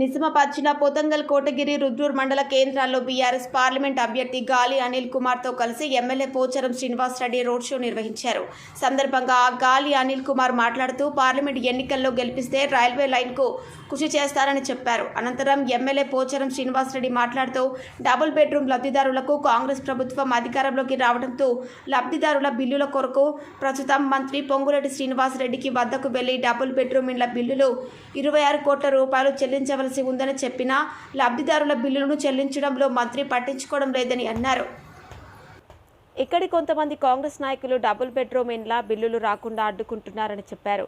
నిజామాబాద్ జిల్లా పోతంగల్ కోటగిరి రుద్రూర్ మండల కేంద్రాల్లో బీఆర్ఎస్ పార్లమెంట్ అభ్యర్థి గాలి అనిల్ కుమార్తో కలిసి MLA Pocharam Srinivas Reddy road show నిర్వహించారు. సందర్భంగా గాలి అనిల్ కుమార్ మాట్లాడుతూ పార్లమెంట్ ఎన్నికల్లో గెలిపిస్తే రైల్వే లైన్కు కృషి చేస్తారని చెప్పారు. అనంతరం ఎమ్మెల్యే పోచారం శ్రీనివాస్ రెడ్డి మాట్లాడుతూ డబుల్ బెడ్రూమ్ లబ్ధిదారులకు కాంగ్రెస్ ప్రభుత్వం అధికారంలోకి రావడంతో లబ్ధిదారుల బిల్లుల కొరకు ప్రస్తుతం మంత్రి పొంగులేటి శ్రీనివాస్ రెడ్డికి వద్దకు వెళ్ళి డబుల్ బెడ్రూమ్ ఇండ్ల బిల్లులు ఇరవై ఆరు కోట్ల రూపాయలు చెల్లించవలసి ఉందని చెప్పినా లబ్ధిదారుల బిల్లులను చెల్లించడంలో మంత్రి పట్టించుకోవడం లేదని అన్నారు. ఇక్కడి కొంతమంది కాంగ్రెస్ నాయకులు డబుల్ బెడ్రూమ్ ఇండ్ల బిల్లులు రాకుండా అడ్డుకుంటున్నారని చెప్పారు.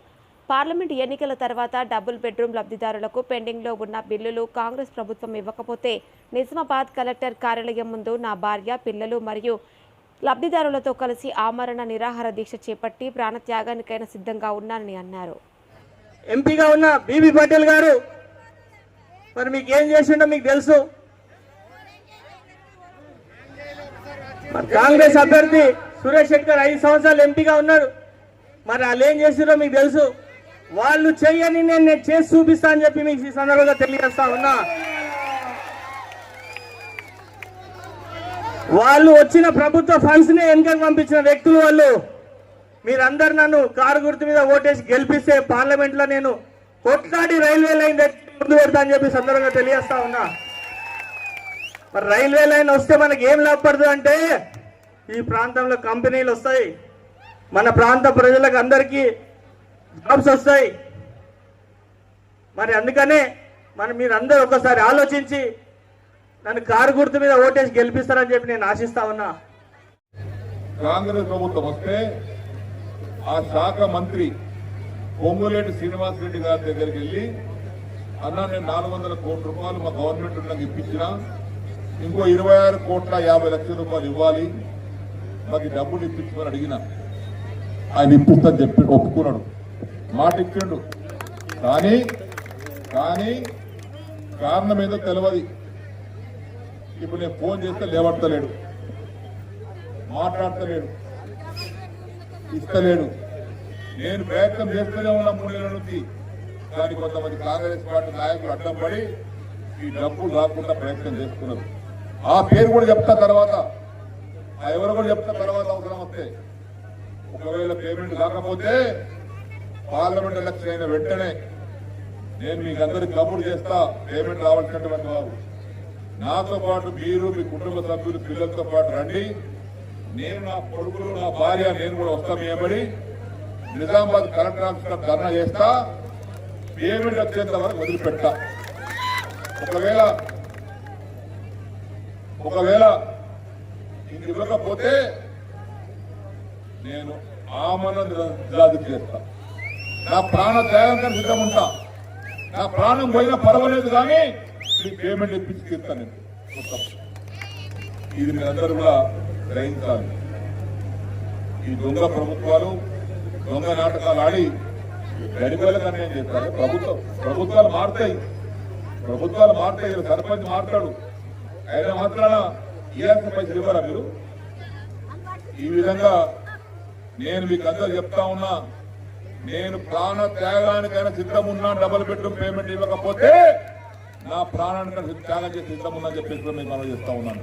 పార్లమెంట్ ఎన్నికల తర్వాత డబుల్ బెడ్రూమ్ లబ్ధిదారులకు పెండింగ్లో ఉన్న బిల్లులు కాంగ్రెస్ ప్రభుత్వం ఇవ్వకపోతే నిజామాబాద్ కలెక్టర్ కార్యాలయం ముందు నా భార్య పిల్లలు మరియు లబ్ధిదారులతో కలిసి ఆమరణ నిరాహార దీక్ష చేపట్టి ప్రాణత్యాగానికైనా సిద్ధంగా ఉన్నానని అన్నారు. ఎంపీగా ఉన్న బీబీ పటేల్ గారు మరి మీకు ఏం చేసిండో మీకు తెలుసు. మరి కాంగ్రెస్ అభ్యర్థి సురేష్ శెట్కర్ ఐదు సంవత్సరాలు ఎంపీగా ఉన్నాడు. మరి వాళ్ళు ఏం చేసిండ్రో మీకు తెలుసు. వాళ్ళు చెయ్యని నేను నేను చేసి చూపిస్తా అని చెప్పి మీకు ఈ సందర్భంగా తెలియజేస్తా ఉన్నా. వాళ్ళు వచ్చిన ప్రభుత్వ ఫండ్స్ని వెనుకకు పంపించిన వ్యక్తులు వాళ్ళు. మీరందరు నన్ను కారు గుర్తు మీద ఓటేసి గెలిపిస్తే పార్లమెంట్లో నేను కొట్లాడి రైల్వే లైన్ ముందు పెడతా అని చెప్పి సందర్భంగా తెలియస్తా ఉన్నా. మరి రైల్వే లైన్ వస్తే మనకి ఏం లాభపడదు అంటే ఈ ప్రాంతంలో కంపెనీలు వస్తాయి. మన ప్రాంత ప్రజలకు అందరికీ జాబ్స్ వస్తాయి. మరి అందుకనే మరి మీరందరూ ఒకసారి ఆలోచించి నన్ను కారు గుర్తు మీద ఓటేసి గెలిపిస్తారని చెప్పి నేను ఆశిస్తా ఉన్నా. కాంగ్రెస్ ప్రభుత్వం వస్తే ఆ శాఖ మంత్రి పొంగులేటి శ్రీనివాస్ రెడ్డి గారి దగ్గరికి వెళ్ళి అన్నా నేను నాలుగు వందల కోట్ల రూపాయలు మా గవర్నమెంట్ నాకు ఇప్పించిన ఇంకో ఇరవై ఆరు కోట్ల యాభై లక్షల రూపాయలు ఇవ్వాలి మాకు డబ్బులు ఇప్పించమని అడిగిన. ఆయన ఇప్పిస్తా చెప్పి ఒప్పుకున్నాడు. మాట ఇచ్చిండు. కానీ కానీ కారణం ఏదో తెలియదు ఇప్పుడు నేను ఫోన్ చేస్తే లేవడతలేడు మాట్లాడతలేడు. ఇస్తలేడు. నేను ప్రయత్నం చేస్తూనే ఉన్నా మూడు నెలల నుంచి. కానీ కొంతమంది కాంగ్రెస్ పార్టీ నాయకులు అడ్డం పడి ఈ డబ్బులు రాకుండా ప్రయత్నం చేస్తున్నారు. ఆ పేరు కూడా చెప్తా తర్వాత ఆ ఎవరు కూడా చెప్తా తర్వాత అవసరం వస్తే. ఒకవేళ పేమెంట్ కాకపోతే పార్లమెంట్ ఎలక్షన్ అయిన వెంటనే నేను మీకు అందరికి చేస్తా పేమెంట్ రావాల్సినటువంటి వారు. నాతో పాటు మీరు మీ కుటుంబ సభ్యులు పిల్లలతో పాటు రండి. నేను నా కొడుకులు నా భార్య నేను కూడా వస్తాం ఏమడి నిజామాబాద్ కలెక్టర్ ఆఫీస్లో ధర్నా చేస్తా పేమెంట్ వచ్చేంత వరకు వదిలిపెట్టా. ఒకవేళ ఒకవేళ ఇంక ఇవ్వకపోతే నేను ఆమరణ నిరాధి చేస్తా. నా ప్రాణ త్యాగం సిద్ధం ఉంటా. నా ప్రాణం పోయినా పర్వాలేదు కానీ మీ పేమెంట్ ఇప్పించి తీరుతా నేను ఇది మీరందరూ కూడా గ్రహించాలి. ఈ దొంగ ప్రభుత్వాలు దొంగ నాటకాలు ఆడి గడిపేలకు అన్యాయం చేస్తారు ప్రభుత్వం ప్రభుత్వాలు మారుతాయి. ప్రభుత్వాలు మారుతాయి సర్పంచ్ మారుతాడు. అయినా మాత్రాన ఇవ్వాల్సిన పైసలు ఇవ్వరా మీరు? ఈ విధంగా నేను మీకు అందరు చెప్తా ఉన్నా నేను ప్రాణ త్యాగానికైనా సిద్ధం ఉన్నా డబుల్ బెడ్రూమ్ పేమెంట్ ఇవ్వకపోతే నా ప్రాణానికైనా త్యాగం చేసి సిద్ధం ఉన్నా చెప్పేసి మీకు మనం చేస్తా ఉన్నాను.